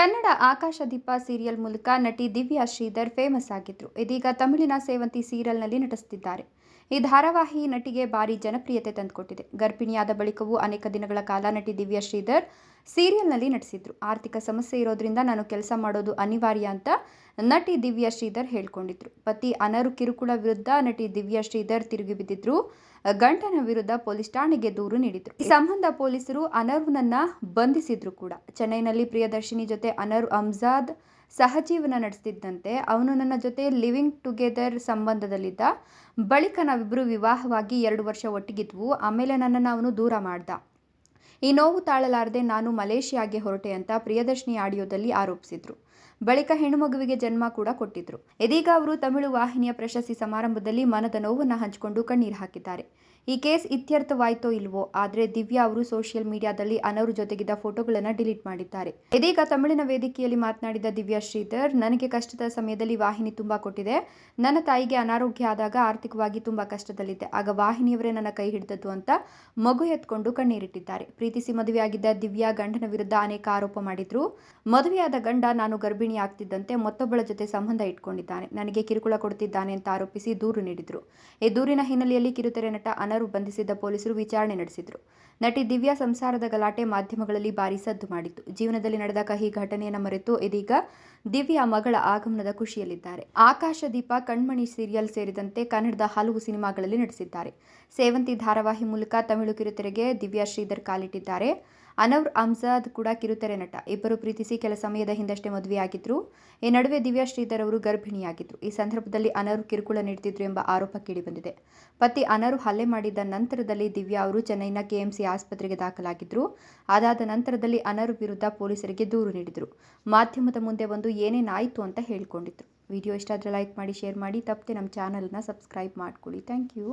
Kannada ಆಕಾಶದೀಪ serial ಮೂಲಕ ನಟಿ Divya Sridhar famous ಆಗಿದ್ರು. ಇದೀಗ ತಮಿಳಿನ ಸೇವಂತಿ ಸೀರಿಯಲ್ನಲ್ಲಿ ನಟಿಸುತ್ತಿದ್ದಾರೆ ಈ ಧಾರಾವಾಹಿ ನಟಿಗೆ ಭಾರಿ ಜನಪ್ರಿಯತೆ ತಂದುಕೊಟ್ಟಿದೆ. ಗರ್ಭಿಣಿಯಾದ ಬಳಿಕವೂ ಅನೇಕ ದಿನಗಳ ಕಾಲ ನಟಿ ದಿವ್ಯಾ ಶ್ರೀಧರ್ ಸೀರಿಯಲ್ನಲ್ಲಿ ನಟಿಸಿದ್ರು. ಆರ್ಥಿಕ ಸಮಸ್ಯೆ ಇರೋದ್ರಿಂದ ನಾನು ಕೆಲಸ ಮಾಡೋದು ಅನಿವಾರ್ಯ ಅಂತ ನಟಿ ದಿವ್ಯಾ ಶ್ರೀಧರ್ ಹೇಳ್ಕೊಂಡಿದ್ರು. ಪತಿ ಅನರು ಕಿರುಕುಳ ವಿರುದ್ಧ ನಟಿ ದಿವ್ಯಾ ಶ್ರೀಧರ್ ತಿರುಗಿ ಬಿದ್ದಿದ್ರು. ಗಂಟನ ವಿರುದ್ಧ ಪೊಲೀಸ್ ಠಾಣೆಗೆ ದೂರು ನೀಡಿದ್ರು. ಈ ಸಂಬಂಧ ಪೊಲೀಸರು ಅನರ್ವ್ನನ್ನ ಬಂಧಿಸಿದ್ರು ಕೂಡ. ಚೆನ್ನೈನಲ್ಲಿ ಪ್ರಿಯದರ್ಶಿನಿ ಜೊತೆ ಅನರ್ ಅಮ್ಜಾದ್ ಸಹಜೀವನ ನಡೆಸ್ತಿದ್ದಂತೆ ಅವನು ನನ್ನ ಜೊತೆ ಲಿವಿಂಗ್ ಟುಗೆದರ್ ಸಂಬಂಧದಲ್ಲಿದ್ದ. ಬಳಿಕ ನಾವಿಬ್ಬರು ವಿವಾಹವಾಗಿ ಎರಡು ವರ್ಷ ಒಟ್ಟಿಗಿದ್ವು. ಆಮೇಲೆ ನನ್ನನ್ನು ಅವನು ದೂರ ಮಾಡ್ದ. ಈ ನೋವು ತಾಳಲಾರದೆ ನಾನು ಮಲೇಷಿಯಾಗೆ ಹೊರಟೆ ಅಂತ ಪ್ರಿಯದರ್ಶಿನಿ ಆಡಿಯೋದಲ್ಲಿ ಆರೋಪಿಸಿದ್ರು. ಬಳಿಕ ಹೆಣ್ಣುಮಗುವಿಗೆ ಜನ್ಮ ಕೂಡ ಕೊಟ್ಟಿದ್ರು. ಇದೀಗ ಅವರು ತಮಿಳು ವಾಹಿನಿಯ ಪ್ರಶಸ್ತಿ ಸಮಾರಂಭದಲ್ಲಿ ಮನದ ನೋವನ್ನು ಹಂಚಿಕೊಂಡು ಕಣ್ಣೀರು ಹಾಕಿದ್ದಾರೆ. ಈ ಕೇಸ್ ಇತ್ಯರ್ಥವಾಯ್ತೋ ಇಲ್ವೋ, ಆದರೆ ದಿವ್ಯಾ ಅವರು ಸೋಷಿಯಲ್ ಮೀಡಿಯಾದಲ್ಲಿ ಅನವರು ಜೊತೆಗಿದ್ದ ಫೋಟೋಗಳನ್ನು ಡಿಲೀಟ್ ಮಾಡಿದ್ದಾರೆ. ಇದೀಗ ತಮಿಳಿನ ವೇದಿಕೆಯಲ್ಲಿ ಮಾತನಾಡಿದ ದಿವ್ಯಾ ಶ್ರೀಧರ್, ನನಗೆ ಕಷ್ಟದ ಸಮಯದಲ್ಲಿ ವಾಹಿನಿ ತುಂಬಾ ಕೊಟ್ಟಿದೆ. ನನ್ನ ತಾಯಿಗೆ ಅನಾರೋಗ್ಯ ಆದಾಗ ಆರ್ಥಿಕವಾಗಿ ತುಂಬಾ ಕಷ್ಟದಲ್ಲಿದ್ದೆ. ಆಗ ವಾಹಿನಿಯವರೇ ನನ್ನ ಕೈ ಹಿಡಿದದ್ದು ಅಂತ ಮಗು ಎತ್ಕೊಂಡು ಕಣ್ಣೀರಿಟ್ಟಿದ್ದಾರೆ. ಪ್ರೀತಿಸಿ ಮದುವೆಯಾಗಿದ್ದ ದಿವ್ಯಾ ಗಂಡನ ವಿರುದ್ಧ ಅನೇಕ ಆರೋಪ ಮಾಡಿದ್ರು. ಮದುವೆಯಾದ ಗಂಡ ನಾನು ಗರ್ಭಿಣಿ ಆಗ್ತಿದ್ದಂತೆ ಮತ್ತೊಬ್ಬಳ ಜೊತೆ ಸಂಬಂಧ ಇಟ್ಕೊಂಡಿದ್ದಾನೆ. ನನಗೆ ಕಿರುಕುಳ ಕೊಡುತ್ತಿದ್ದಾನೆ ಅಂತ ಆರೋಪಿಸಿ ದೂರು ನೀಡಿದ್ರು. ಈ ದೂರಿನ ಹಿನ್ನೆಲೆಯಲ್ಲಿ ಕಿರುತೆರೆ ನಟ ಅನರು ಬಂಧಿಸಿದ್ದ ಪೊಲೀಸರು ವಿಚಾರಣೆ ನಡೆಸಿದ್ರು. ನಟಿ ದಿವ್ಯಾ ಸಂಸಾರದ ಗಲಾಟೆ ಮಾಧ್ಯಮಗಳಲ್ಲಿ ಭಾರಿ ಸದ್ದು ಮಾಡಿತ್ತು. ಜೀವನದಲ್ಲಿ ನಡೆದ ಕಹಿ ಘಟನೆಯನ್ನು ಮರೆತು ಇದೀಗ ದಿವ್ಯಾ ಮಗಳ ಆಗಮನದ ಖುಷಿಯಲ್ಲಿದ್ದಾರೆ. ಆಕಾಶದೀಪ ಕಣ್ಮಣಿ ಸೀರಿಯಲ್ ಸೇರಿದಂತೆ ಕನ್ನಡದ ಹಲವು ಸಿನಿಮಾಗಳಲ್ಲಿ ನಟಿಸಿದ್ದಾರೆ. ಸೇವಂತಿ ಧಾರಾವಾಹಿ ಮೂಲಕ ತಮಿಳು ಕಿರುತೆರೆಗೆ ದಿವ್ಯಾ ಶ್ರೀಧರ್ ಕಾಲಿಟ್ಟಿದ್ದಾರೆ. ಅನವ್ರ್ ಅಮ್ಜಾದ್ ಕೂಡ ಕಿರುತೆರೆ ನಟ. ಇಬ್ಬರು ಪ್ರೀತಿಸಿ ಕೆಲ ಸಮಯದ ಹಿಂದಷ್ಟೇ ಮದುವೆಯಾಗಿದ್ರು. ಈ ನಡುವೆ ದಿವ್ಯಾ ಶ್ರೀಧರ್ ಅವರು ಗರ್ಭಿಣಿಯಾಗಿದ್ರು. ಈ ಸಂದರ್ಭದಲ್ಲಿ ಅನರ್ ಕಿರುಕುಳ ನೀಡುತ್ತಿದ್ರು ಎಂಬ ಆರೋಪ ಕೇಳಿಬಂದಿದೆ. ಪತಿ ಅನರು ಹಲ್ಲೆ ಮಾಡಿದ ನಂತರದಲ್ಲಿ ದಿವ್ಯಾ ಅವರು ಚೆನ್ನೈನ ಕೆಎಂಸಿ ಆಸ್ಪತ್ರೆಗೆ ದಾಖಲಾಗಿದ್ರು. ಅದಾದ ನಂತರದಲ್ಲಿ ಅನರು ವಿರುದ್ಧ ಪೊಲೀಸರಿಗೆ ದೂರು ನೀಡಿದರು. ಮಾಧ್ಯಮದ ಮುಂದೆ ಬಂದು ಏನೇನಾಯಿತು ಅಂತ ಹೇಳ್ಕೊಂಡಿದ್ರು. ವಿಡಿಯೋ ಇಷ್ಟ ಆದರೆ ಲೈಕ್ ಮಾಡಿ ಶೇರ್ ಮಾಡಿ, ತಪ್ಪದೆ ನಮ್ಮ ಚಾನಲ್ನ ಸಬ್ಸ್ಕ್ರೈಬ್ ಮಾಡ್ಕೊಳ್ಳಿ. Thank you